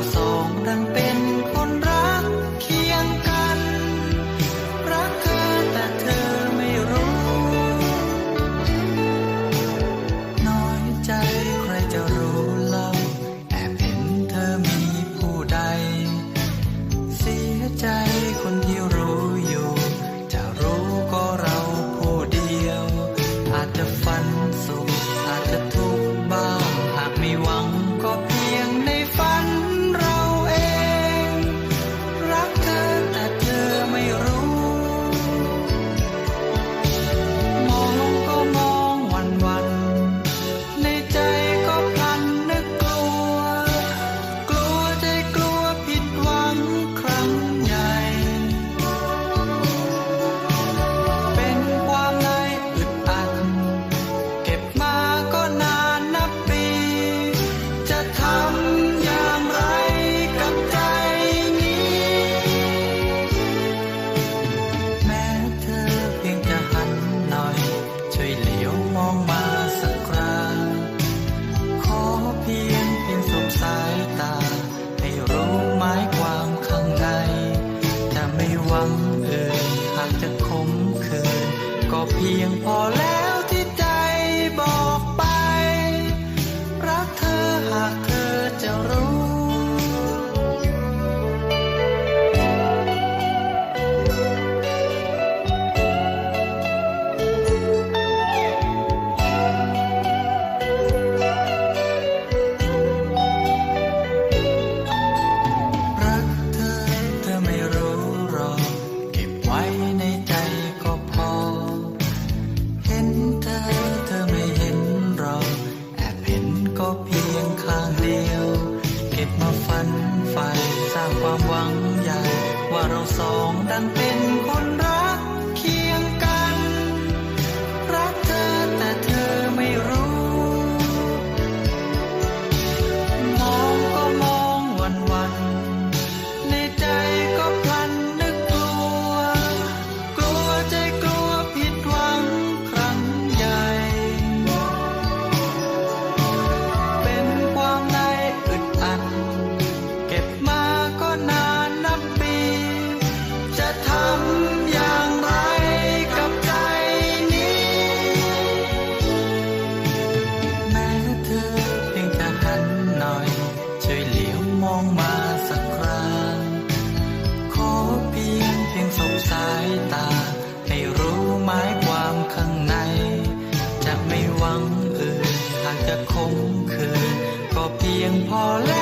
so หวังเอ่ยหากจะคมคืนก็เพียงพอแล้ว ความหวังใหญ่ ว่าเราสองดันเป็น องมาสักครั้งขอเพียงเพียงสบสายตา ให้รู้หมายความข้างใน จะไม่หวังอื่นหากจะคงคืนก็เพียงพอแล้ว